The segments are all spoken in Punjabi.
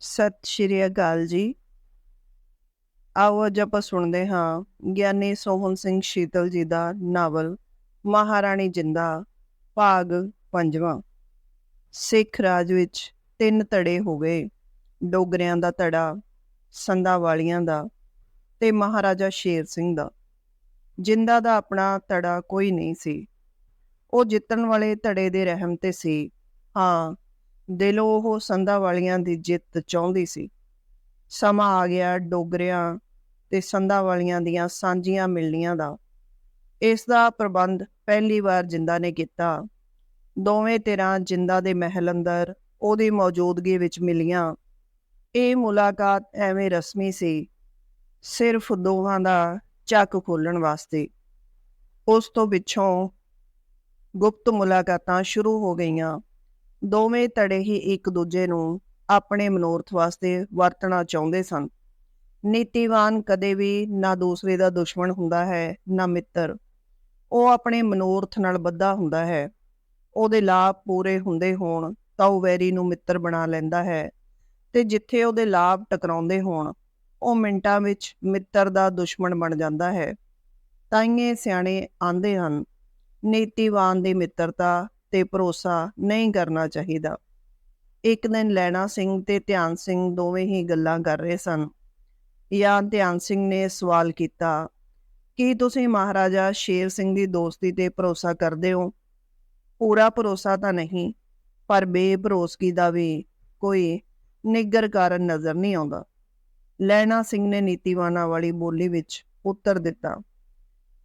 ਸਤਿ ਸ਼੍ਰੀ ਅਕਾਲ ਜੀ। ਆਓ ਅੱਜ ਆਪਾਂ ਸੁਣਦੇ ਹਾਂ ਗਿਆਨੀ ਸੋਹਨ ਸਿੰਘ ਸ਼ੀਤਲ ਜੀ ਦਾ ਨਾਵਲ, ਮਹਾਰਾਣੀ ਜਿੰਦਾ, ਭਾਗ ਪੰਜਵਾਂ। ਸਿੱਖ ਰਾਜ ਵਿੱਚ ਤਿੰਨ ਧੜੇ ਹੋ ਗਏ, ਡੋਗਰਿਆਂ ਦਾ ਧੜਾ, ਸੰਧਾ ਵਾਲੀਆਂ ਦਾ ਤੇ ਮਹਾਰਾਜਾ ਸ਼ੇਰ ਸਿੰਘ ਦਾ। ਜਿੰਦਾ ਦਾ ਆਪਣਾ ਧੜਾ ਕੋਈ ਨਹੀਂ ਸੀ। ਉਹ ਜਿੱਤਣ ਵਾਲੇ ਧੜੇ ਦੇ ਰਹਿਮ ਤੇ ਸੀ। ਹਾਂ ਦਿਲੋਂ ਉਹ ਸੰਧਾ ਵਾਲੀਆਂ ਦੀ ਜਿੱਤ ਚਾਹੁੰਦੀ ਸੀ। ਸਮਾਂ ਆ ਗਿਆ ਡੋਗਰਿਆਂ ਤੇ ਸੰਧਾ ਵਾਲੀਆਂ ਦੀਆਂ ਸਾਂਝੀਆਂ ਮਿਲਣੀਆਂ ਦਾ। ਇਸ ਦਾ ਪ੍ਰਬੰਧ ਪਹਿਲੀ ਵਾਰ ਜਿੰਦਾ ਨੇ ਕੀਤਾ। ਦੋਵੇਂ ਧਿਰਾਂ ਜਿੰਦਾ ਦੇ ਮਹਿਲ ਅੰਦਰ ਉਹਦੀ ਮੌਜੂਦਗੀ ਵਿੱਚ ਮਿਲੀਆਂ। ਇਹ ਮੁਲਾਕਾਤ ਐਵੇਂ ਰਸਮੀ ਸੀ, ਸਿਰਫ ਦੋਹਾਂ ਦਾ ਚੱਕ ਖੋਲਣ ਵਾਸਤੇ। ਉਸ ਤੋਂ ਪਿੱਛੋਂ ਗੁਪਤ ਮੁਲਾਕਾਤਾਂ ਸ਼ੁਰੂ ਹੋ ਗਈਆਂ। ਦੋਵੇਂ ਧੜੇ ਹੀ ਇੱਕ ਦੂਜੇ ਨੂੰ ਆਪਣੇ ਮਨੋਰਥ ਵਾਸਤੇ ਵਰਤਣਾ ਚਾਹੁੰਦੇ ਸਨ। ਨੀਤੀਵਾਨ ਕਦੇ ਵੀ ਨਾ ਦੂਸਰੇ ਦਾ ਦੁਸ਼ਮਣ ਹੁੰਦਾ ਹੈ, ਨਾ ਮਿੱਤਰ। ਉਹ ਆਪਣੇ ਮਨੋਰਥ ਨਾਲ ਬੱਧਾ ਹੁੰਦਾ ਹੈ। ਉਹਦੇ ਲਾਭ ਪੂਰੇ ਹੁੰਦੇ ਹੋਣ ਤਾਂ ਉਹ ਵੈਰੀ ਨੂੰ ਮਿੱਤਰ ਬਣਾ ਲੈਂਦਾ ਹੈ ਤੇ ਜਿੱਥੇ ਉਹਦੇ ਲਾਭ ਟਕਰਾਉਂਦੇ ਹੋਣ, ਉਹ ਮਿੰਟਾਂ ਵਿੱਚ ਮਿੱਤਰ ਦਾ ਦੁਸ਼ਮਣ ਬਣ ਜਾਂਦਾ ਹੈ। ਤਾਈਏ ਸਿਆਣੇ ਆਂਦੇ ਹਨ, ਨੀਤੀਵਾਨ ਦੀ ਮਿੱਤਰਤਾ ਤੇ ਭਰੋਸਾ ਨਹੀਂ ਕਰਨਾ ਚਾਹੀਦਾ। ਇੱਕ ਦਿਨ ਲੈਣਾ ਸਿੰਘ ਤੇ ਧਿਆਨ ਸਿੰਘ ਦੋਵੇਂ ਹੀ ਗੱਲਾਂ ਕਰ ਰਹੇ ਸਨ। ਜਾਂ ਧਿਆਨ ਸਿੰਘ ਨੇ ਸਵਾਲ ਕੀਤਾ, ਕੀ ਤੁਸੀਂ ਮਹਾਰਾਜਾ ਸ਼ੇਰ ਸਿੰਘ ਦੀ ਦੋਸਤੀ ਤੇ ਭਰੋਸਾ ਕਰਦੇ ਹੋ? ਪੂਰਾ ਭਰੋਸਾ ਤਾਂ ਨਹੀਂ, ਪਰ ਬੇਭਰੋਸਗੀ ਦਾ ਵੀ ਕੋਈ ਨਿੱਗਰ ਕਾਰਨ ਨਜ਼ਰ ਨਹੀਂ ਆਉਂਦਾ। ਲੈਣਾ ਸਿੰਘ ਨੇ ਨੀਤੀਵਾਨਾ ਵਾਲੀ ਬੋਲੀ ਵਿੱਚ ਉੱਤਰ ਦਿੱਤਾ,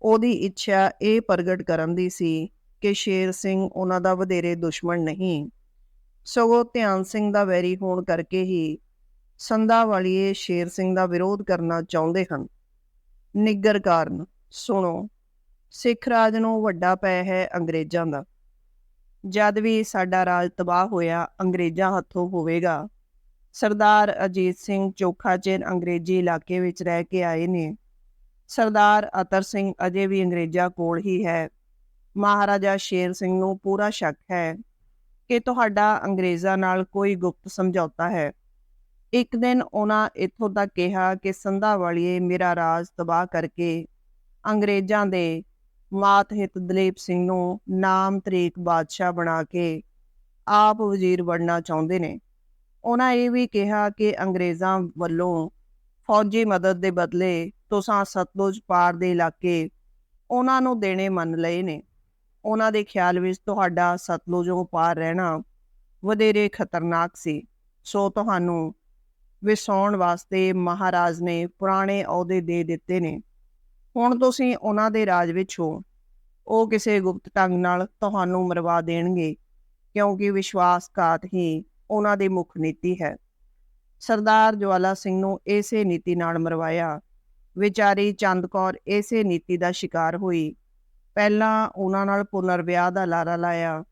ਉਹਦੀ ਇੱਛਾ ਇਹ ਪ੍ਰਗਟ ਕਰਨ ਦੀ ਸੀ ਕਿ ਸ਼ੇਰ ਸਿੰਘ ਉਹਨਾਂ ਦਾ ਵਧੇਰੇ ਦੁਸ਼ਮਣ ਨਹੀਂ। ਸਗੋਂ ਧਿਆਨ ਸਿੰਘ ਦਾ ਵੈਰੀ ਹੋਣ ਕਰਕੇ ਹੀ ਸੰਧਾ ਵਾਲੀਏ ਸ਼ੇਰ ਸਿੰਘ ਦਾ ਵਿਰੋਧ ਕਰਨਾ ਚਾਹੁੰਦੇ ਹਨ। ਨਿੱਗਰ ਕਾਰਨ, ਸੁਣੋ, ਸਿੱਖ ਰਾਜ ਨੂੰ ਵੱਡਾ ਪੈ ਹੈ ਅੰਗਰੇਜ਼ਾਂ ਦਾ। ਜਦ ਵੀ ਸਾਡਾ ਰਾਜ ਤਬਾਹ ਹੋਇਆ, ਅੰਗਰੇਜ਼ਾਂ ਹੱਥੋਂ ਹੋਵੇਗਾ। ਸਰਦਾਰ ਅਜੀਤ ਸਿੰਘ ਚੋਖਾ ਚਿਰ ਅੰਗਰੇਜ਼ੀ ਇਲਾਕੇ ਵਿੱਚ ਰਹਿ ਕੇ ਆਏ ਨੇ। ਸਰਦਾਰ ਅਤਰ ਸਿੰਘ ਅਜੇ ਵੀ ਅੰਗਰੇਜ਼ਾਂ ਕੋਲ ਹੀ ਹੈ। ਮਹਾਰਾਜਾ ਸ਼ੇਰ ਸਿੰਘ ਨੂੰ ਪੂਰਾ ਸ਼ੱਕ ਹੈ ਕਿ ਤੁਹਾਡਾ ਅੰਗਰੇਜ਼ਾਂ ਨਾਲ ਕੋਈ ਗੁਪਤ ਸਮਝੌਤਾ ਹੈ। ਇੱਕ ਦਿਨ ਉਹਨਾਂ ਇੱਥੋਂ ਤੱਕ ਕਿਹਾ ਕਿ ਸੰਧਾ ਵਾਲੀਏ ਮੇਰਾ ਰਾਜ ਤਬਾਹ ਕਰਕੇ ਅੰਗਰੇਜ਼ਾਂ ਦੇ ਮਾਤਹਿਤ ਦਲੀਪ ਸਿੰਘ ਨੂੰ ਨਾਮ ਤਰੀਕ ਬਾਦਸ਼ਾਹ ਬਣਾ ਕੇ ਆਪ ਵਜ਼ੀਰ ਬਣਨਾ ਚਾਹੁੰਦੇ ਨੇ। ਉਹਨਾਂ ਇਹ ਵੀ ਕਿਹਾ ਕਿ ਅੰਗਰੇਜ਼ਾਂ ਵੱਲੋਂ ਫੌਜੀ ਮਦਦ ਦੇ ਬਦਲੇ ਤੁਸਾਂ ਸਤਲੁਜ ਪਾਰ ਦੇ ਇਲਾਕੇ ਉਹਨਾਂ ਨੂੰ ਦੇਣੇ ਮੰਨ ਲਏ ਨੇ। ਉਹਨਾਂ ਦੇ ਖਿਆਲ ਵਿੱਚ ਤੁਹਾਡਾ ਸਤਲੁਜੋਂ ਪਾਰ ਰਹਿਣਾ ਵਧੇਰੇ ਖਤਰਨਾਕ ਸੀ। ਸੋ ਤੁਹਾਨੂੰ ਵਿਸਾਉਣ ਵਾਸਤੇ ਮਹਾਰਾਜ ਨੇ ਪੁਰਾਣੇ ਅਹੁਦੇ ਦੇ ਦਿੱਤੇ ਨੇ। ਹੁਣ ਤੁਸੀਂ ਉਹਨਾਂ ਦੇ ਰਾਜ ਵਿੱਚ ਹੋ। ਉਹ ਕਿਸੇ ਗੁਪਤ ਢੰਗ ਨਾਲ ਤੁਹਾਨੂੰ ਮਰਵਾ ਦੇਣਗੇ, ਕਿਉਂਕਿ ਵਿਸ਼ਵਾਸਘਾਤ ਹੀ ਉਹਨਾਂ ਦੀ ਮੁੱਖ ਨੀਤੀ ਹੈ। ਸਰਦਾਰ ਜਵਾਲਾ ਸਿੰਘ ਨੂੰ ਇਸੇ ਨੀਤੀ ਨਾਲ ਮਰਵਾਇਆ। ਵਿਚਾਰੀ ਚੰਦ ਕੌਰ ਇਸੇ ਨੀਤੀ ਦਾ ਸ਼ਿਕਾਰ ਹੋਈ। ਪਹਿਲਾਂ ਉਹਨਾਂ ਨਾਲ ਪੁਨਰ ਵਿਆਹ ਦਾ ਲਾਰਾ ਲਾਇਆ,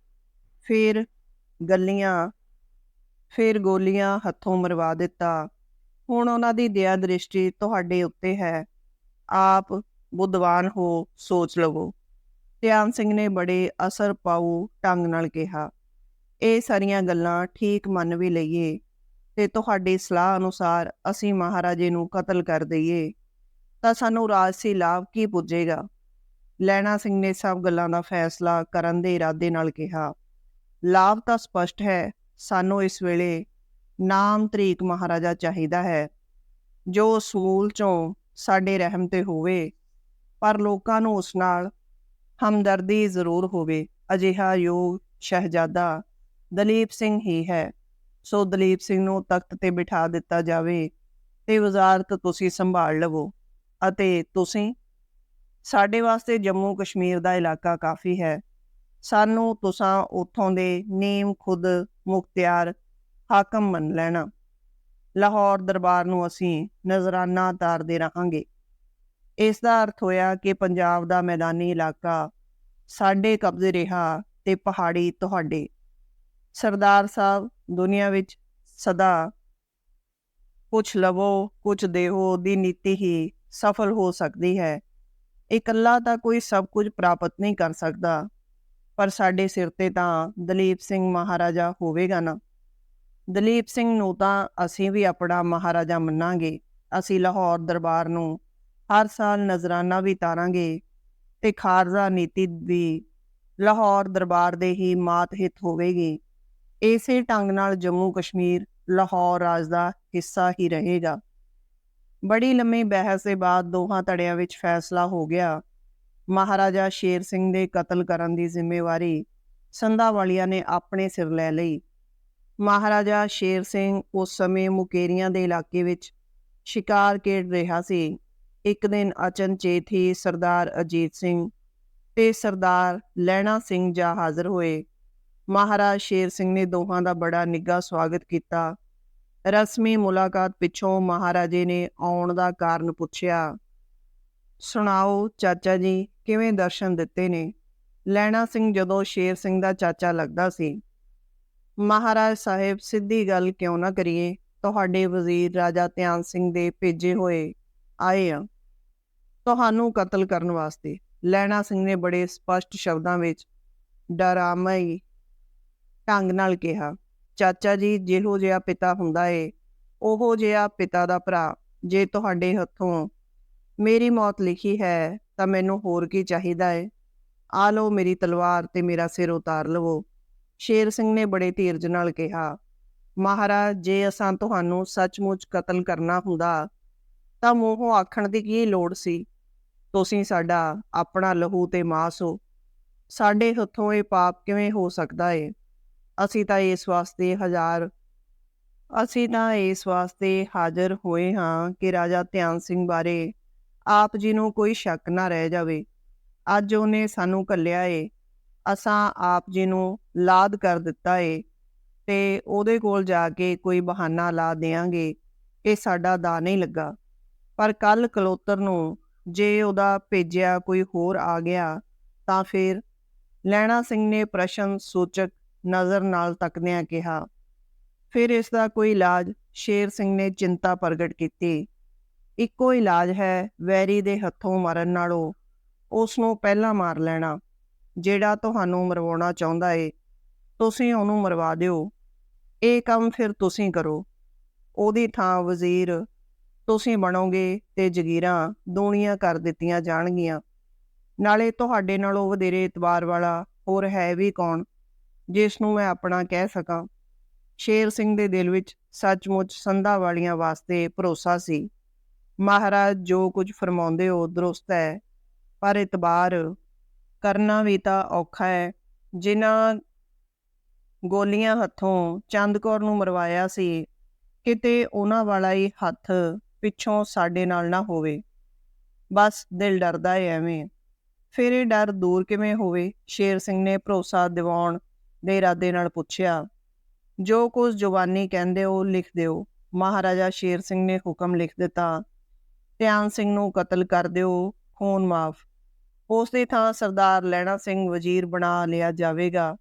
ਫਿਰ ਗੱਲੀਆਂ, ਫਿਰ ਗੋਲੀਆਂ ਹੱਥੋਂ ਮਰਵਾ ਦਿੱਤਾ। ਹੁਣ ਉਹਨਾਂ ਦੀ ਦਇਆ ਦ੍ਰਿਸ਼ਟੀ ਤੁਹਾਡੇ ਉੱਤੇ ਹੈ। ਆਪ ਬੁੱਧਵਾਨ ਹੋ, ਸੋਚ ਲਵੋ। ਧਿਆਨ ਸਿੰਘ ਨੇ ਬੜੇ ਅਸਰ ਪਾਉ ਢੰਗ ਨਾਲ ਕਿਹਾ। ਇਹ ਸਾਰੀਆਂ ਗੱਲਾਂ ਠੀਕ ਮੰਨ ਵੀ ਲਈਏ ਤੇ ਤੁਹਾਡੀ ਸਲਾਹ ਅਨੁਸਾਰ ਅਸੀਂ ਮਹਾਰਾਜੇ ਨੂੰ ਕਤਲ ਕਰ ਦਈਏ। ਤਾਂ ਸਾਨੂੰ ਰਾਜਸੀ ਲਾਭ ਕੀ ਪੁੱਜੇਗਾ? ਲੈਣਾ ਸਿੰਘ ਨੇ ਸਭ ਗੱਲਾਂ ਦਾ ਫੈਸਲਾ ਕਰਨ ਦੇ ਇਰਾਦੇ ਨਾਲ ਕਿਹਾ। ਲਾਭ ਤਾਂ ਸਪਸ਼ਟ ਹੈ, ਸਾਨੂੰ ਇਸ ਵੇਲੇ ਨਾਮ ਤਰੀਕ ਮਹਾਰਾਜਾ ਚਾਹੀਦਾ ਹੈ, ਜੋ ਸਮੂਲ ਚੋਂ ਸਾਡੇ ਰਹਿਮ ਤੇ ਹੋਵੇ, ਪਰ ਲੋਕਾਂ ਨੂੰ ਉਸ ਨਾਲ ਹਮਦਰਦੀ ਜ਼ਰੂਰ ਹੋਵੇ, ਅਜਿਹਾ ਯੋਗ ਸ਼ਹਿਜ਼ਾਦਾ ਦਲੀਪ ਸਿੰਘ ਹੀ ਹੈ। ਸੋ ਦਲੀਪ ਸਿੰਘ ਨੂੰ ਤਖਤ ਤੇ ਬਿਠਾ ਦਿੱਤਾ ਜਾਵੇ ਤੇ ਵਜ਼ਾਰਤ ਤੁਸੀਂ ਸੰਭਾਲ ਲਵੋ ਅਤੇ ਤੁਸੀਂ ਸਾਡੇ ਵਾਸਤੇ ਜੰਮੂ ਕਸ਼ਮੀਰ ਦਾ ਇਲਾਕਾ ਕਾਫੀ ਹੈ। ਸਾਨੂੰ ਤੁਸਾਂ ਉੱਥੋਂ ਦੇ ਨੀਮ ਖੁਦ ਮੁਖਤਿਆਰ ਹਾਕਮ ਮੰਨ ਲੈਣਾ। ਲਾਹੌਰ ਦਰਬਾਰ ਨੂੰ ਅਸੀਂ ਨਜ਼ਰਾਨਾ ਤਾਰਦੇ ਰਹਾਂਗੇ। ਇਸ ਦਾ ਅਰਥ ਹੋਇਆ ਕਿ ਪੰਜਾਬ ਦਾ ਮੈਦਾਨੀ ਇਲਾਕਾ ਸਾਡੇ ਕਬਜ਼ੇ ਰਿਹਾ ਤੇ ਪਹਾੜੀ ਤੁਹਾਡੇ। ਸਰਦਾਰ ਸਾਹਿਬ, ਦੁਨੀਆ ਵਿੱਚ ਸਦਾ ਕੁਝ ਲਵੋ ਕੁਝ ਦੇਵੋ ਦੀ ਨੀਤੀ ਹੀ ਸਫਲ ਹੋ ਸਕਦੀ ਹੈ। ਇਕੱਲਾ ਤਾਂ ਕੋਈ ਸਭ ਕੁਝ ਪ੍ਰਾਪਤ ਨਹੀਂ ਕਰ ਸਕਦਾ। ਪਰ ਸਾਡੇ ਸਿਰ ਤੇ ਤਾਂ ਦਲੀਪ ਸਿੰਘ ਮਹਾਰਾਜਾ ਹੋਵੇਗਾ ਨਾ। ਦਲੀਪ ਸਿੰਘ ਨੂੰ ਤਾਂ ਅਸੀਂ ਵੀ ਆਪਣਾ ਮਹਾਰਾਜਾ ਮੰਨਾਂਗੇ। ਅਸੀਂ ਲਾਹੌਰ ਦਰਬਾਰ ਨੂੰ ਹਰ ਸਾਲ ਨਜ਼ਰਾਨਾ ਵੀ ਤਾਰਾਂਗੇ ਤੇ ਖਾਰਜ਼ਾ ਨੀਤੀ ਵੀ ਲਾਹੌਰ ਦਰਬਾਰ ਦੇ ਹੀ ਮਾਤ ਹਿੱਤ ਹੋਵੇਗੀ। ਇਸੇ ਢੰਗ ਨਾਲ ਜੰਮੂ ਕਸ਼ਮੀਰ ਲਾਹੌਰ ਰਾਜ ਦਾ ਹਿੱਸਾ ਹੀ ਰਹੇਗਾ। ਬੜੀ ਲੰਮੀ ਬਹਿਸ ਦੇ ਬਾਅਦ ਦੋਹਾਂ ਧੜਿਆਂ ਵਿੱਚ ਫੈਸਲਾ ਹੋ ਗਿਆ। ਮਹਾਰਾਜਾ ਸ਼ੇਰ ਸਿੰਘ ਦੇ ਕਤਲ ਕਰਨ ਦੀ ਜ਼ਿੰਮੇਵਾਰੀ ਸੰਧਾਵਾਲੀਆ ਨੇ ਆਪਣੇ ਸਿਰ ਲੈ ਲਈ। ਮਹਾਰਾਜਾ ਸ਼ੇਰ ਸਿੰਘ ਉਸ ਸਮੇਂ ਮੁਕੇਰੀਆਂ ਦੇ ਇਲਾਕੇ ਵਿੱਚ ਸ਼ਿਕਾਰ ਖੇਡ ਰਿਹਾ ਸੀ। ਇੱਕ ਦਿਨ ਅਚਨਚੇਤ ਹੀ ਸਰਦਾਰ ਅਜੀਤ ਸਿੰਘ ਤੇ ਸਰਦਾਰ ਲਹਿਣਾ ਸਿੰਘ ਜਾ ਹਾਜ਼ਰ ਹੋਏ। ਮਹਾਰਾਜ ਸ਼ੇਰ ਸਿੰਘ ਨੇ ਦੋਹਾਂ ਦਾ ਬੜਾ ਨਿੱਘਾ ਸਵਾਗਤ ਕੀਤਾ। ਰਸਮੀ ਮੁਲਾਕਾਤ ਪਿੱਛੋਂ ਮਹਾਰਾਜੇ ਨੇ ਆਉਣ ਦਾ ਕਾਰਨ ਪੁੱਛਿਆ, ਸੁਣਾਓ ਚਾਚਾ ਜੀ, ਕਿਵੇਂ ਦਰਸ਼ਨ ਦਿੱਤੇ ਨੇ? ਲੈਣਾ ਸਿੰਘ ਜਦੋਂ ਸ਼ੇਰ ਸਿੰਘ ਦਾ ਚਾਚਾ ਲੱਗਦਾ ਸੀ, ਮਹਾਰਾਜ ਸਾਹਿਬ, ਸਿੱਧੀ ਗੱਲ ਕਿਉਂ ਨਾ ਕਰੀਏ? ਤੁਹਾਡੇ ਵਜ਼ੀਰ ਰਾਜਾ ਧਿਆਨ ਸਿੰਘ ਦੇ ਭੇਜੇ ਹੋਏ ਆਏ ਆ। ਤੁਹਾਨੂੰ ਕਤਲ ਕਰਨ ਵਾਸਤੇ। ਲੈਣਾ ਸਿੰਘ ਨੇ ਬੜੇ ਸਪਸ਼ਟ ਸ਼ਬਦਾਂ ਵਿੱਚ ਡਰਾਮਈ ਢੰਗ ਨਾਲ ਕਿਹਾ। ਚਾਚਾ ਜੀ ਜਿਹੋ ਜਿਹਾ ਪਿਤਾ ਹੁੰਦਾ ਏ, ਉਹੋ ਜਿਹਾ ਪਿਤਾ ਦਾ ਭਰਾ ਜੇ ਤੁਹਾਡੇ ਹੱਥੋਂ ਮੇਰੀ ਮੌਤ ਲਿਖੀ ਹੈ ਤਾਂ ਮੈਨੂੰ ਹੋਰ ਕੀ ਚਾਹੀਦਾ ਏ? ਆ ਲਓ ਮੇਰੀ ਤਲਵਾਰ ਤੇ ਮੇਰਾ ਸਿਰ ਉਤਾਰ ਲਵੋ। ਸ਼ੇਰ ਸਿੰਘ ਨੇ ਬੜੇ ਧੀਰਜ ਨਾਲ ਕਿਹਾ, ਮਹਾਰਾਜ, ਜੇ ਅਸਾਂ ਤੁਹਾਨੂੰ ਸੱਚਮੁੱਚ ਕਤਲ ਕਰਨਾ ਹੁੰਦਾ ਤਾਂ ਮੂੰਹੋਂ ਆਖਣ ਦੀ ਕੀ ਲੋੜ ਸੀ? ਤੁਸੀਂ ਸਾਡਾ ਆਪਣਾ ਲਹੂ ਤੇ ਮਾਸ ਹੋ। ਸਾਡੇ ਹੱਥੋਂ ਇਹ ਪਾਪ ਕਿਵੇਂ ਹੋ ਸਕਦਾ ਏ? ਅਸੀਂ ਤਾਂ ਇਸ ਵਾਸਤੇ ਹਜ਼ਾਰ, ਅਸੀਂ ਤਾਂ ਇਸ ਵਾਸਤੇ ਹਾਜ਼ਰ ਹੋਏ ਹਾਂ ਕਿ ਰਾਜਾ ਧਿਆਨ ਸਿੰਘ ਬਾਰੇ ਆਪ ਜੀ ਨੂੰ ਕੋਈ ਸ਼ੱਕ ਨਾ ਰਹਿ ਜਾਵੇ। ਅੱਜ ਉਹਨੇ ਸਾਨੂੰ ਕੱਲਿਆ ਏ। ਅਸਾਂ ਆਪ ਜੀ ਨੂੰ ਲਾਦ ਕਰ ਦਿੱਤਾ ਏ ਤੇ ਉਹਦੇ ਕੋਲ ਜਾ ਕੇ ਕੋਈ ਬਹਾਨਾ ਲਾ ਦੇਾਂਗੇ ਕਿ ਸਾਡਾ ਦਾ ਨਹੀਂ ਲੱਗਾ। ਪਰ ਕੱਲ ਕਲੋਤਰ ਨੂੰ ਜੇ ਉਹਦਾ ਭੇਜਿਆ ਕੋਈ ਹੋਰ ਆ ਗਿਆ ਤਾਂ ਫਿਰ ਲੈਣਾ ਸਿੰਘ ਨੇ ਪ੍ਰਸ਼ਨ ਸੂਚਕ ਨਜ਼ਰ ਨਾਲ ਤੱਕਦਿਆਂ ਕਿਹਾ, ਫਿਰ ਇਸ ਦਾ ਕੋਈ ਇਲਾਜ ਸ਼ੇਰ ਸਿੰਘ ਨੇ ਚਿੰਤਾ ਪ੍ਰਗਟ ਕੀਤੀ। ਇੱਕੋ ਇਲਾਜ ਹੈ ਵੈਰੀ ਦੇ ਹੱਥੋਂ ਮਰਨ ਨਾਲੋਂ। ਉਸ ਨੂੰ ਪਹਿਲਾਂ ਮਾਰ ਲੈਣਾ, ਜਿਹੜਾ ਤੁਹਾਨੂੰ ਮਰਵਾਉਣਾ ਚਾਹੁੰਦਾ ਏ। ਤੁਸੀਂ ਉਹਨੂੰ ਮਰਵਾ ਦਿਓ। ਇਹ ਕੰਮ ਫਿਰ ਤੁਸੀਂ ਕਰੋ। ਉਹਦੀ ਥਾਂ ਵਜ਼ੀਰ, ਤੁਸੀਂ ਬਣੋਗੇ ਤੇ ਜਗੀਰਾਂ ਦੂਣੀਆਂ ਕਰ ਦਿੱਤੀਆਂ ਜਾਣਗੀਆਂ। ਨਾਲੇ ਤੁਹਾਡੇ ਨਾਲੋਂ ਵਧੇਰੇ ਇਤਬਾਰ ਵਾਲਾ ਹੋਰ ਹੈ ਵੀ ਕੌਣ? ਜਿਸ ਨੂੰ ਮੈਂ ਆਪਣਾ ਕਹਿ ਸਕਾਂ। ਸ਼ੇਰ ਸਿੰਘ ਦੇ ਦਿਲ ਵਿੱਚ ਸੱਚਮੁੱਚ ਸੰਧਾ ਵਾਲੀਆਂ ਵਾਸਤੇ ਭਰੋਸਾ ਸੀ। ਮਹਾਰਾਜ ਜੋ ਕੁਝ ਫਰਮਾਉਂਦੇ ਹੋ ਦਰੁਸਤ ਹੈ, ਪਰ ਇਤਬਾਰ ਕਰਨਾ ਵੀ ਤਾਂ ਔਖਾ ਹੈ। ਜਿਨ੍ਹਾਂ ਗੋਲੀਆਂ ਹੱਥੋਂ ਚੰਦਕੌਰ ਨੂੰ ਮਰਵਾਇਆ ਸੀ, ਕਿਤੇ ਉਹਨਾਂ ਵਾਲਾ ਹੀ ਹੱਥ ਪਿੱਛੋਂ ਸਾਡੇ ਨਾਲ ਨਾ ਹੋਵੇ। ਬਸ ਦਿਲ ਡਰਦਾ ਏ ਐਵੇਂ। ਫਿਰ ਇਹ ਡਰ ਦੂਰ ਕਿਵੇਂ ਹੋਵੇ? ਸ਼ੇਰ ਸਿੰਘ ਨੇ ਭਰੋਸਾ ਦਿਵਾਉਣ ਦੇ ਇਰਾਦੇ ਨਾਲ ਪੁੱਛਿਆ, ਜੋ ਕੁਝ ਜਵਾਨੀ ਕਹਿੰਦੇ ਹੋ ਲਿਖ ਦਿਓ। ਮਹਾਰਾਜਾ ਸ਼ੇਰ ਸਿੰਘ ਨੇ ਹੁਕਮ ਲਿਖ ਦਿੱਤਾ, ਧਿਆਨ ਸਿੰਘ ਨੂੰ ਕਤਲ ਕਰ ਦਿਓ, ਖੂਨ ਮਾਫ। ਉਸ ਦੀ ਥਾਂ ਸਰਦਾਰ ਲੈਣਾ ਸਿੰਘ ਵਜ਼ੀਰ ਬਣਾ ਲਿਆ ਜਾਵੇਗਾ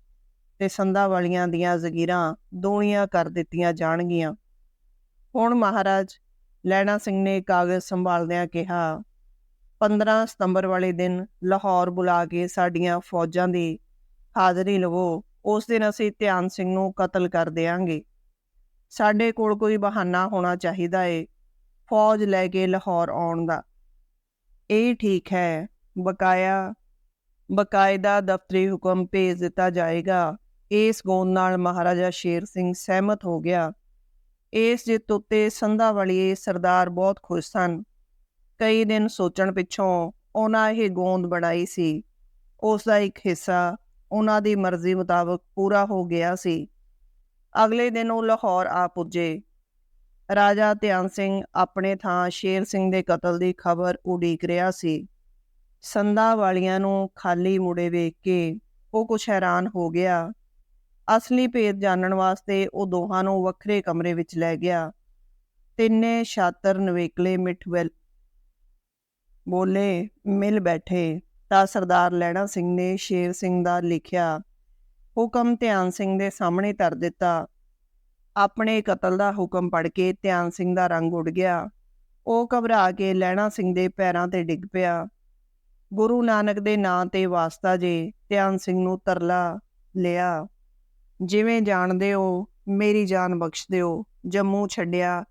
ਤੇ ਸੰਧਾ ਵਾਲੀਆਂ ਦੀਆਂ ਜ਼ਗੀਰਾਂ ਦੋਣੀਆਂ ਕਰ ਦਿੱਤੀਆਂ ਜਾਣਗੀਆਂ। ਹੁਣ ਮਹਾਰਾਜ ਲੈਣਾ ਸਿੰਘ ਨੇ ਕਾਗਜ਼ ਸੰਭਾਲਦਿਆਂ ਕਿਹਾ 15 ਸਤੰਬਰ ਵਾਲੇ ਦਿਨ ਲਾਹੌਰ ਬੁਲਾ ਕੇ ਸਾਡੀਆਂ ਫੌਜਾਂ ਦੀ ਹਾਜ਼ਰੀ ਲਵੋ। ਉਸ ਦਿਨ ਅਸੀਂ ਧਿਆਨ ਸਿੰਘ ਨੂੰ ਕਤਲ ਕਰ ਦੇਵਾਂਗੇ ਸਾਡੇ ਕੋਲ ਕੋਈ ਬਹਾਨਾ ਹੋਣਾ ਚਾਹੀਦਾ ਏ, ਫੌਜ ਲੈ ਕੇ ਲਾਹੌਰ ਆਉਣ ਦਾ। ਇਹ ਠੀਕ ਹੈ, ਬਕਾਇਆ, ਬਕਾਇਦਾ ਦਫ਼ਤਰੀ ਹੁਕਮ ਭੇਜ ਦਿੱਤਾ ਜਾਏਗਾ। ਇਸ ਗੋਂਦ ਨਾਲ ਮਹਾਰਾਜਾ ਸ਼ੇਰ ਸਿੰਘ ਸਹਿਮਤ ਹੋ ਗਿਆ। ਇਸ ਜਿੱਤ ਉੱਤੇ ਸੰਧਾ ਵਾਲੀਏ ਸਰਦਾਰ ਬਹੁਤ ਖੁਸ਼ ਸਨ। ਕਈ ਦਿਨ ਸੋਚਣ ਪਿੱਛੋਂ ਉਹਨਾਂ ਇਹ ਗੋਂਦ ਬਣਾਈ ਸੀ। ਉਸ ਦਾ ਇੱਕ ਹਿੱਸਾ ਉਹਨਾਂ ਦੀ ਮਰਜ਼ੀ ਮੁਤਾਬਕ ਪੂਰਾ ਹੋ ਗਿਆ ਸੀ। ਅਗਲੇ ਦਿਨ ਉਹ ਲਾਹੌਰ ਆ ਪੁੱਜੇ। ਰਾਜਾ ਧਿਆਨ ਸਿੰਘ ਆਪਣੇ ਥਾਂ ਸ਼ੇਰ ਸਿੰਘ ਦੇ ਕਤਲ ਦੀ ਖਬਰ ਉਡੀਕ ਰਿਹਾ ਸੀ। ਸੰਧਾ ਵਾਲੀਆਂ ਨੂੰ ਖਾਲੀ ਮੁੜੇ ਵੇਖ ਕੇ ਉਹ ਕੁਝ ਹੈਰਾਨ ਹੋ ਗਿਆ। ਅਸਲੀ ਭੇਦ ਜਾਣਨ ਵਾਸਤੇ ਉਹ ਦੋਹਾਂ ਨੂੰ ਵੱਖਰੇ ਕਮਰੇ ਵਿੱਚ ਲੈ ਗਿਆ। ਤਿੰਨੇ ਛਾਤਰ ਨਵੇਕਲੇ ਮਿਠਵੈਲ ਬੋਲੇ, ਮਿਲ ਬੈਠੇ। ਤਾਂ ਸਰਦਾਰ ਲੈਣਾ ਸਿੰਘ ਨੇ ਸ਼ੇਰ ਸਿੰਘ ਦਾ ਲਿਖਿਆ, ਹੁਕਮ ਧਿਆਨ ਸਿੰਘ ਦੇ ਸਾਹਮਣੇ ਧਰ ਦਿੱਤਾ। ਆਪਣੇ ਕਤਲ ਦਾ ਹੁਕਮ ਪੜ ਕੇ ਧਿਆਨ ਸਿੰਘ ਦਾ ਰੰਗ ਉੱਡ ਗਿਆ। ਉਹ ਘਬਰਾ ਕੇ ਲੈਣਾ ਸਿੰਘ ਦੇ ਪੈਰਾਂ ਤੇ ਡਿੱਗ ਪਿਆ। ਗੁਰੂ ਨਾਨਕ ਦੇ ਨਾਂ ਤੇ ਵਾਸਤਾ ਜੇ ਧਿਆਨ ਸਿੰਘ ਨੂੰ ਤਰਲਾ ਲਿਆ। ਜਿਵੇਂ ਜਾਣਦੇ ਹੋ, ਮੇਰੀ ਜਾਨ ਬਖਸ਼ ਦਿਓ ਜੰਮੂ ਛੱਡਿਆ,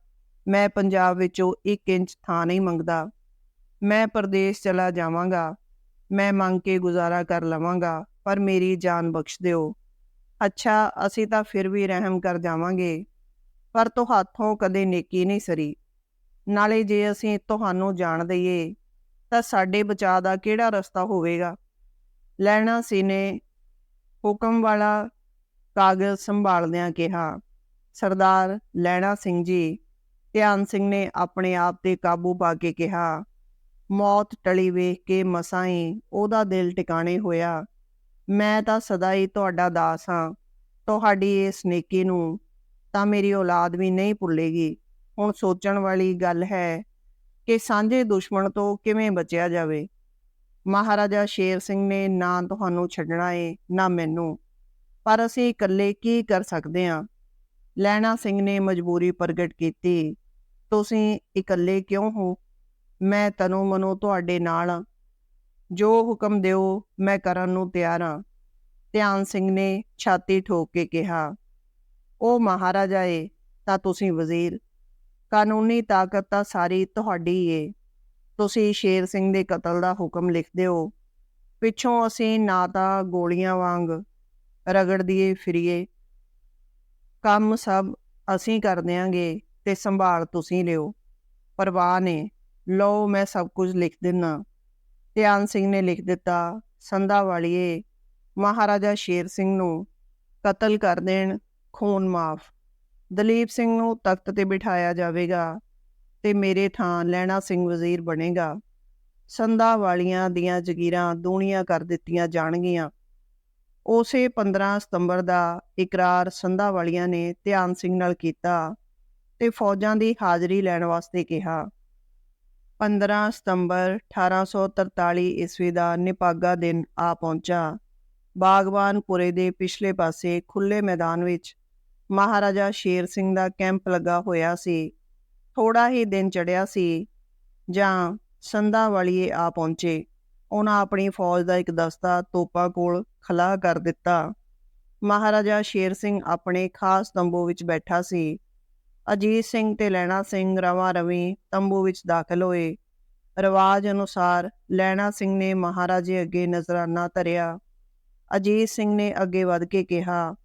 ਮੈਂ ਪੰਜਾਬ ਵਿੱਚੋਂ 1 ਇੰਚ ਥਾਂ ਨਹੀਂ ਮੰਗਦਾ। ਮੈਂ ਪ੍ਰਦੇਸ਼ ਚਲਾ ਜਾਵਾਂਗਾ। ਮੈਂ ਮੰਗ ਕੇ ਗੁਜ਼ਾਰਾ ਕਰ ਲਵਾਂਗਾ, ਪਰ ਮੇਰੀ ਜਾਨ ਬਖਸ਼ ਦਿਓ। ਅੱਛਾ, ਅਸੀਂ ਤਾਂ ਫਿਰ ਵੀ ਰਹਿਮ ਕਰ ਜਾਵਾਂਗੇ। ਪਰ ਤੁਹਾਥੋਂ ਕਦੇ ਨੇਕੀ ਨਹੀਂ ਸਰੀ। ਨਾਲੇ ਜੇ ਅਸੀਂ ਤੁਹਾਨੂੰ ਜਾਣ ਦਈਏ, ਤਾਂ ਸਾਡੇ ਬਚਾਅ ਦਾ ਕਿਹੜਾ ਰਸਤਾ ਹੋਵੇਗਾ? ਲੈਣਾ ਸੀ ਨੇ ਹੁਕਮ ਵਾਲਾ ਕਾਗਜ਼ ਸੰਭਾਲਦਿਆਂ ਕਿਹਾ, ਸਰਦਾਰ ਲੈਣਾ ਸਿੰਘ ਜੀ। ਧਿਆਨ ਸਿੰਘ ਨੇ ਆਪਣੇ ਆਪ ਤੇ ਕਾਬੂ ਪਾ ਕੇ ਕਿਹਾ ਮੌਤ ਟਲੀ ਵੇਖ ਕੇ ਮਸਾਂ ਹੀ ਉਹਦਾ ਦਿਲ ਟਿਕਾਣੇ ਹੋਇਆ। ਮੈਂ ਤਾਂ ਸਦਾ ਹੀ ਤੁਹਾਡਾ ਦਾਸ ਹਾਂ, ਤੁਹਾਡੀ ਇਸ ਨੇਕੀ ਨੂੰ ਤਾਂ ਮੇਰੀ ਔਲਾਦ ਵੀ ਨਹੀਂ ਭੁੱਲੇਗੀ। ਹੁਣ ਸੋਚਣ ਵਾਲੀ ਗੱਲ ਹੈ ਕਿ ਸਾਂਝੇ ਦੁਸ਼ਮਣ ਤੋਂ ਕਿਵੇਂ ਬਚਿਆ ਜਾਵੇ। ਮਹਾਰਾਜਾ ਸ਼ੇਰ ਸਿੰਘ ਨੇ ਨਾ ਤੁਹਾਨੂੰ ਛੱਡਣਾ ਏ, ਨਾ ਮੈਨੂੰ। ਪਰ ਅਸੀਂ ਇਕੱਲੇ ਕੀ ਕਰ ਸਕਦੇ ਹਾਂ? ਲੈਣਾ ਸਿੰਘ ਨੇ ਮਜਬੂਰੀ ਪ੍ਰਗਟ ਕੀਤੀ। ਤੁਸੀਂ ਇਕੱਲੇ ਕਿਉਂ ਹੋ? ਮੈਂ ਤਨੋ ਮਨੋ ਤੁਹਾਡੇ ਨਾਲ ਹਾਂ ਜੋ ਹੁਕਮ ਦਿਓ, ਮੈਂ ਕਰਨ ਨੂੰ ਤਿਆਰ ਹਾਂ ਧਿਆਨ ਸਿੰਘ ਨੇ ਛਾਤੀ ਠੋਕ ਕੇ ਕਿਹਾ, ਉਹ ਮਹਾਰਾਜਾ ਏ, ਤਾਂ ਤੁਸੀਂ ਵਜ਼ੀਰ। ਕਾਨੂੰਨੀ ਤਾਕਤ ਤਾਂ ਸਾਰੀ ਤੁਹਾਡੀ ਏ। ਤੁਸੀਂ ਸ਼ੇਰ ਸਿੰਘ ਦੇ ਕਤਲ ਦਾ ਹੁਕਮ ਲਿਖ ਦਿਓ। ਪਿੱਛੋਂ ਅਸੀਂ ਨਾ ਤਾਂ ਗੋਲੀਆਂ ਵਾਂਗ ਰਗੜ ਦੀਏ, ਫਿਰੀਏ। ਕੰਮ ਸਭ ਅਸੀਂ ਕਰ ਦਿਆਂਗੇ ਤੇ ਸੰਭਾਲ ਤੁਸੀਂ ਲਿਓ। ਪਰਵਾਹ ਨੇ ਲਓ ਮੈਂ ਸਭ ਕੁਝ ਲਿਖ ਦਿੰਨਾ। ਧਿਆਨ ਸਿੰਘ ਨੇ ਲਿਖ ਦਿੱਤਾ, ਸੰਧਾ ਵਾਲੀਏ, ਮਹਾਰਾਜਾ ਸ਼ੇਰ ਸਿੰਘ ਨੂੰ ਕਤਲ ਕਰ ਦੇਣ, ਖੂਨ ਮਾਫ। ਦਲੀਪ ਸਿੰਘ ਨੂੰ ਤਖਤ ਤੇ ਬਿਠਾਇਆ ਜਾਵੇਗਾ ਤੇ ਮੇਰੇ ਥਾਂ ਲੈਣਾ ਸਿੰਘ ਵਜ਼ੀਰ ਬਣੇਗਾ। ਸੰਧਾ ਵਾਲੀਆਂ ਦੀਆਂ ਜ਼ਗੀਰਾਂ ਦੂਣੀਆਂ ਕਰ ਦਿੱਤੀਆਂ ਜਾਣਗੀਆਂ। ਉਸੇ 15 ਸਤੰਬਰ ਦਾ ਇਕਰਾਰ ਸੰਧਾ ਵਾਲੀਆਂ ਨੇ ਧਿਆਨ ਸਿੰਘ ਨਾਲ ਕੀਤਾ ਤੇ ਫੌਜਾਂ ਦੀ ਹਾਜ਼ਰੀ ਲੈਣ ਵਾਸਤੇ ਕਿਹਾ। 15 ਸਤੰਬਰ 1843 ਈਸਵੀ ਦਾ ਨਿਪਾਗਾ ਦਿਨ ਆ ਪਹੁੰਚਾ। ਬਾਗਬਾਨਪੁਰੇ ਦੇ ਪਿਛਲੇ ਪਾਸੇ ਖੁੱਲੇ ਮੈਦਾਨ ਵਿੱਚ ਮਹਾਰਾਜਾ ਸ਼ੇਰ ਸਿੰਘ ਦਾ ਕੈਂਪ ਲੱਗਾ ਹੋਇਆ ਸੀ। ਥੋੜਾ ਹੀ ਦਿਨ ਚੜਿਆ ਸੀ, ਜਾਂ ਸੰਧਾ ਵਾਲੀਏ ਆ ਪਹੁੰਚੇ। ਉਹਨਾਂ ਆਪਣੀ ਫੌਜ ਦਾ ਇੱਕ ਦਸਤਾ ਤੋਪਾਂ ਕੋਲ ਖਲਾ ਕਰ ਦਿੱਤਾ। ਮਹਾਰਾਜਾ ਸ਼ੇਰ ਸਿੰਘ ਆਪਣੇ ਖਾਸ ਤੰਬੂ ਵਿੱਚ ਬੈਠਾ ਸੀ। ਅਜੀਤ ਸਿੰਘ ਤੇ ਲੈਣਾ ਸਿੰਘ ਰਵਾ ਰਵੀ ਤੰਬੂ ਵਿੱਚ ਦਾਖਲ ਹੋਏ। ਰਿਵਾਜ ਅਨੁਸਾਰ ਲੈਣਾ ਸਿੰਘ ਨੇ ਮਹਾਰਾਜੇ ਅੱਗੇ ਨਜ਼ਰਾਨਾ ਧਰਿਆ। ਅਜੀਤ ਸਿੰਘ ਨੇ ਅੱਗੇ ਵੱਧ ਕੇ ਕਿਹਾ,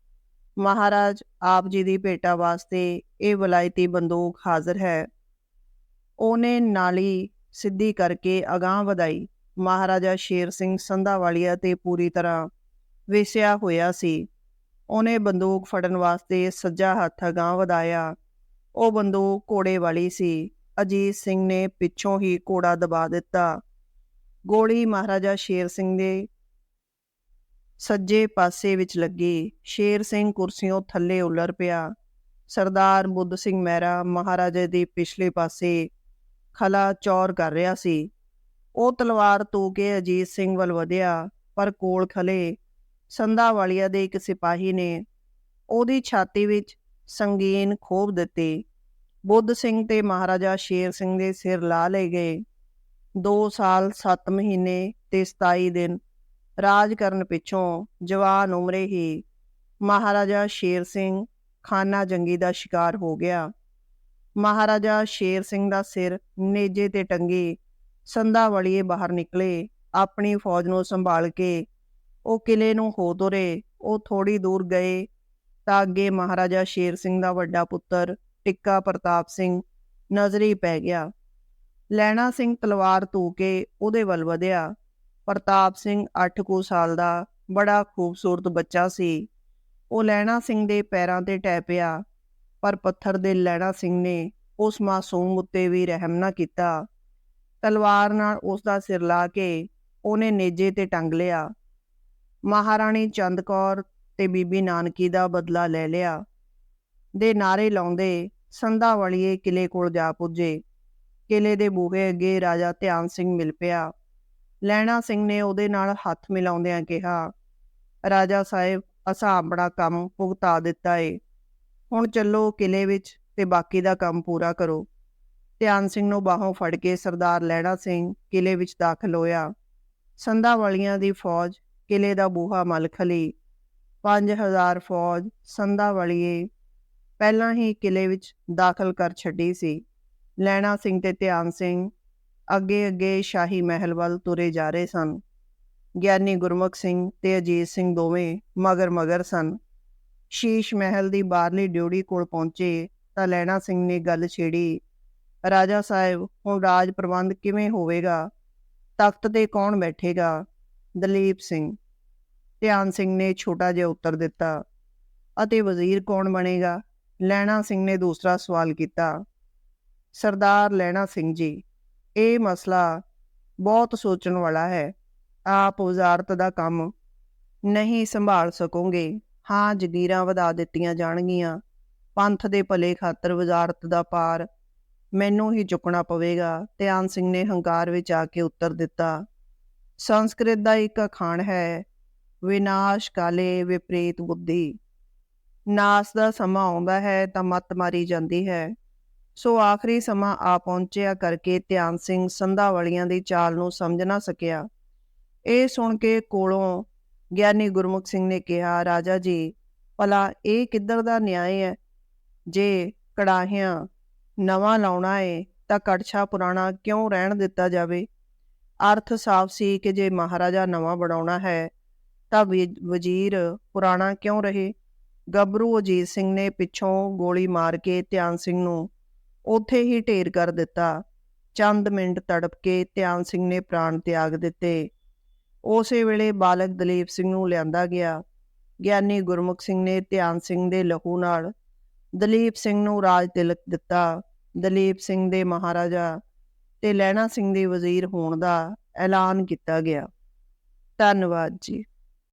ਮਹਾਰਾਜ, ਆਪ ਜੀ ਦੀ ਭੇਟਾ ਵਾਸਤੇ ਇਹ ਵਲਾਇਤੀ ਬੰਦੂਕ ਹਾਜ਼ਰ ਹੈ। ਉਹਨੇ ਨਾਲੀ ਸਿੱਧੀ ਕਰਕੇ ਅਗਾਹ ਵਧਾਈ। ਮਹਾਰਾਜਾ ਸ਼ੇਰ ਸਿੰਘ ਸੰਧਾਵਾਲੀਆ ਤੇ ਪੂਰੀ ਤਰ੍ਹਾਂ ਵਿਸਿਆ ਹੋਇਆ ਸੀ। ਉਹਨੇ ਬੰਦੂਕ ਫੜਨ ਵਾਸਤੇ ਸੱਜਾ ਹੱਥ ਅਗਾਹ ਵਧਾਇਆ। ਉਹ ਬੰਦੂਕ ਕੋੜੇ ਵਾਲੀ ਸੀ। ਅਜੀਤ ਸਿੰਘ ਨੇ ਪਿੱਛੋਂ ਹੀ ਕੋੜਾ ਦਬਾ ਦਿੱਤਾ। ਗੋਲੀ ਮਹਾਰਾਜਾ ਸ਼ੇਰ ਸਿੰਘ ਦੇ ਸੱਜੇ ਪਾਸੇ ਵਿੱਚ ਲੱਗੀ। ਸ਼ੇਰ ਸਿੰਘ ਕੁਰਸੀੋਂ ਥੱਲੇ ਉਲਰ ਪਿਆ। ਸਰਦਾਰ ਬੁੱਧ ਸਿੰਘ ਮਹਿਰਾ ਮਹਾਰਾਜੇ ਦੇ ਪਿਛਲੇ ਪਾਸੇ ਖਲਾ ਚੌਰ ਕਰ ਰਿਹਾ ਸੀ। ਉਹ ਤਲਵਾਰ ਤੋ ਕੇ ਅਜੀਤ ਸਿੰਘ ਵੱਲ ਵਧਿਆ, ਪਰ ਕੋਲ ਖਲੇ ਸੰਧਾ ਵਾਲੀਆ ਦੇ ਇੱਕ ਸਿਪਾਹੀ ਨੇ ਉਹਦੀ ਛਾਤੀ ਵਿੱਚ ਸੰਗੀਨ ਖੋਬ ਦਿੱਤੇ। ਬੁੱਧ ਸਿੰਘ ਤੇ ਮਹਾਰਾਜਾ ਸ਼ੇਰ ਸਿੰਘ ਦੇ ਸਿਰ ਲਾ ਲਏ ਗਏ। 2 ਸਾਲ 7 ਮਹੀਨੇ ਤੇ 27 ਦਿਨ ਰਾਜ ਕਰਨ ਪਿੱਛੋਂ ਜਵਾਨ ਉਮਰੇ ਹੀ ਮਹਾਰਾਜਾ ਸ਼ੇਰ ਸਿੰਘ ਖਾਨਾ ਜੰਗੀ ਦਾ ਸ਼ਿਕਾਰ ਹੋ ਗਿਆ। ਮਹਾਰਾਜਾ ਸ਼ੇਰ ਸਿੰਘ ਦਾ ਸਿਰ ਨੇਜੇ ਤੇ ਟੰਗੀ ਸੰਧਾ ਵਲੀਏ ਬਾਹਰ ਨਿਕਲੇ। ਆਪਣੀ ਫੌਜ ਨੂੰ ਸੰਭਾਲ ਕੇ ਉਹ ਕਿਲੇ ਨੂੰ ਹੋ ਤੁਰੇ। ਉਹ ਥੋੜੀ ਦੂਰ ਗਏ। ਤਾਂ ਅੱਗੇ ਮਹਾਰਾਜਾ ਸ਼ੇਰ ਸਿੰਘ ਦਾ ਵੱਡਾ ਪੁੱਤਰ ਟਿੱਕਾ ਪ੍ਰਤਾਪ ਸਿੰਘ ਨਜ਼ਰੀ ਪੈ ਗਿਆ। ਲੈਣਾ ਸਿੰਘ ਤਲਵਾਰ ਧੂ ਕੇ ਉਹਦੇ ਵੱਲ ਵਧਿਆ। ਪ੍ਰਤਾਪ ਸਿੰਘ 8 ਕੁ ਸਾਲ ਦਾ ਬੜਾ ਖੂਬਸੂਰਤ ਬੱਚਾ ਸੀ। ਉਹ ਲੈਣਾ ਸਿੰਘ ਦੇ ਪੈਰਾਂ ਤੇ ਟੈ ਪਿਆ, ਪਰ ਪੱਥਰ ਦੇ ਲੈਣਾ ਸਿੰਘ ਨੇ ਉਸ ਮਾਸੂਮ ਉੱਤੇ ਵੀ ਰਹਿਮ ਨਾ ਕੀਤਾ। ਤਲਵਾਰ ਨਾਲ ਉਸ ਦਾ ਸਿਰ ਲਾ ਕੇ ਉਹਨੇ ਨੇਜੇ ਤੇ ਟੰਗ ਲਿਆ। ਮਹਾਰਾਣੀ ਚੰਦ ਕੌਰ ਤੇ ਬੀਬੀ ਨਾਨਕੀ ਦਾ ਬਦਲਾ ਲੈ ਲਿਆ। ਦੇ ਨਾਰੇ ਲਾਉਂਦੇ ਸੰਧਾ ਵਾਲੀਏ ਕਿਲੇ ਕੋਲ ਜਾ ਪੁੱਜੇ। ਕਿਲੇ ਦੇ ਬੂਹੇ ਅੱਗੇ ਰਾਜਾ ਧਿਆਨ ਸਿੰਘ ਮਿਲ ਪਿਆ। ਲੈਣਾ ਸਿੰਘ ਨੇ ਉਹਦੇ ਨਾਲ ਹੱਥ ਮਿਲਾਉਂਦਿਆਂ ਕਿਹਾ, ਰਾਜਾ ਸਾਹਿਬ, ਅਸਾਂ ਆਪਣਾ ਕੰਮ ਭੁਗਤਾ ਦਿੱਤਾ ਏ। ਹੁਣ ਚੱਲੋ ਕਿਲੇ ਵਿੱਚ ਤੇ ਬਾਕੀ ਦਾ ਕੰਮ ਪੂਰਾ ਕਰੋ। ਧਿਆਨ ਸਿੰਘ ਨੂੰ ਬਾਹੋਂ ਫੜ ਕੇ ਸਰਦਾਰ ਲੈਣਾ ਸਿੰਘ ਕਿਲੇ ਵਿੱਚ ਦਾਖਲ ਹੋਇਆ। ਸੰਧਾ ਵਾਲੀਆਂ ਦੀ ਫੌਜ ਕਿਲੇ ਦਾ ਬੂਹਾ ਮਲ ਖਲੀ 5000 ਫੌਜ ਸੰਧਾ ਵਾਲੀਏ ਪਹਿਲਾਂ ਹੀ ਕਿਲੇ ਵਿੱਚ ਦਾਖਲ ਕਰ ਛੱਡੀ ਸੀ। ਲੈਣਾ ਸਿੰਘ ਤੇ ਧਿਆਨ ਸਿੰਘ ਅੱਗੇ ਅੱਗੇ ਸ਼ਾਹੀ ਮਹਿਲ ਵੱਲ ਤੁਰੇ ਜਾ ਰਹੇ ਸਨ। ਗਿਆਨੀ ਗੁਰਮੁਖ ਸਿੰਘ ਤੇ ਅਜੀਤ ਸਿੰਘ ਦੋਵੇਂ ਮਗਰ ਮਗਰ ਸਨ। ਸ਼ੀਸ਼ ਮਹਿਲ ਦੀ ਬਾਹਰਲੀ ਡਿਊੜੀ ਕੋਲ ਪਹੁੰਚੇ ਤਾਂ ਲੈਣਾ ਸਿੰਘ ਨੇ ਗੱਲ ਛੇੜੀ, ਰਾਜਾ ਸਾਹਿਬ, ਹੁਣ ਰਾਜ ਪ੍ਰਬੰਧ ਕਿਵੇਂ ਹੋਵੇਗਾ? ਤਖਤ ਤੇ ਕੌਣ ਬੈਠੇਗਾ? ਦਲੀਪ ਸਿੰਘ ਧਿਆਨ ਸਿੰਘ ਨੇ ਛੋਟਾ ਜਿਹਾ ਉੱਤਰ ਦਿੱਤਾ, ਅਤੇ ਵਜ਼ੀਰ ਕੌਣ ਬਣੇਗਾ? ਲੈਣਾ ਸਿੰਘ ਨੇ ਦੂਸਰਾ ਸਵਾਲ ਕੀਤਾ। ਸਰਦਾਰ ਲੈਣਾ ਸਿੰਘ ਜੀ, ਇਹ ਮਸਲਾ ਬਹੁਤ ਸੋਚਣ ਵਾਲਾ ਹੈ। ਆਪ ਵਜ਼ਾਰਤ ਦਾ ਕੰਮ ਨਹੀਂ ਸੰਭਾਲ ਸਕੋਗੇ। ਹਾਂ, ਜਗੀਰਾਂ ਵਧਾ ਦਿੱਤੀਆਂ ਜਾਣਗੀਆਂ। ਪੰਥ ਦੇ ਭਲੇ ਖਾਤਰ ਵਜ਼ਾਰਤ ਦਾ ਪਾਰ ਮੈਨੂੰ ਹੀ ਚੁੱਕਣਾ ਪਵੇਗਾ। ਧਿਆਨ ਸਿੰਘ ਨੇ ਹੰਕਾਰ ਵਿੱਚ ਆ ਕੇ ਉੱਤਰ ਦਿੱਤਾ। ਸੰਸਕ੍ਰਿਤ ਦਾ ਇੱਕ ਅਖਾਣ ਹੈ। ਵਿਨਾਸ਼ ਕਾਲੇ ਵਿਪਰੀਤ ਬੁੱਧੀ। ਨਾਸ ਦਾ ਸਮਾਂ ਆਉਂਦਾ ਹੈ ਤਾਂ ਮੱਤ ਮਾਰੀ ਜਾਂਦੀ ਹੈ। ਸੋ ਆਖਰੀ ਸਮਾਂ ਆ ਪਹੁੰਚਿਆ ਕਰਕੇ ਧਿਆਨ ਸਿੰਘ ਸੰਧਾ ਵਾਲੀਆਂ ਦੀ ਚਾਲ ਨੂੰ ਸਮਝ ਨਾ ਸਕਿਆ। ਇਹ ਸੁਣ ਕੇ ਕੋਲੋਂ ਗਿਆਨੀ ਗੁਰਮੁਖ ਸਿੰਘ ਨੇ ਕਿਹਾ, ਰਾਜਾ ਜੀ, ਭਲਾ ਇਹ ਕਿੱਧਰ ਦਾ ਨਿਆਂ ਹੈ ਜੇ ਕੜਾਹਿਆਂ ਨਵਾਂ ਲਾਉਣਾ ਏ ਤਾਂ ਕੜਛਾ ਪੁਰਾਣਾ ਕਿਉਂ ਰਹਿਣ ਦਿੱਤਾ ਜਾਵੇ? ਅਰਥ ਸਾਫ਼ ਸੀ ਕਿ ਜੇ ਮਹਾਰਾਜਾ ਨਵਾਂ ਬਣਾਉਣਾ ਹੈ ਤਾਂ ਵਜ਼ੀਰ ਪੁਰਾਣਾ ਕਿਉਂ ਰਹੇ? ਗੱਭਰੂ ਅਜੀਤ ਸਿੰਘ ਨੇ ਪਿੱਛੋਂ ਗੋਲੀ ਮਾਰ ਕੇ ਧਿਆਨ ਸਿੰਘ ਨੂੰ ਉੱਥੇ ਹੀ ਢੇਰ ਕਰ ਦਿੱਤਾ। ਚੰਦ ਮਿੰਟ ਤੜਪ ਕੇ ਧਿਆਨ ਸਿੰਘ ਨੇ ਪ੍ਰਾਣ ਤਿਆਗ ਦਿੱਤੇ। ਉਸੇ ਵੇਲੇ ਬਾਲਕ ਦਲੀਪ ਸਿੰਘ ਨੂੰ ਲਿਆਂਦਾ ਗਿਆ। ਗਿਆਨੀ ਗੁਰਮੁਖ ਸਿੰਘ ਨੇ ਧਿਆਨ ਸਿੰਘ ਦੇ ਲਹੂ ਨਾਲ ਦਲੀਪ ਸਿੰਘ ਨੂੰ ਰਾਜ ਤਿਲਕ ਦਿੱਤਾ। ਦਲੀਪ ਸਿੰਘ ਦੇ ਮਹਾਰਾਜਾ ਤੇ ਲੈਣਾ ਸਿੰਘ ਦੇ ਵਜ਼ੀਰ ਹੋਣ ਦਾ ਐਲਾਨ ਕੀਤਾ ਗਿਆ। ਧੰਨਵਾਦ ਜੀ।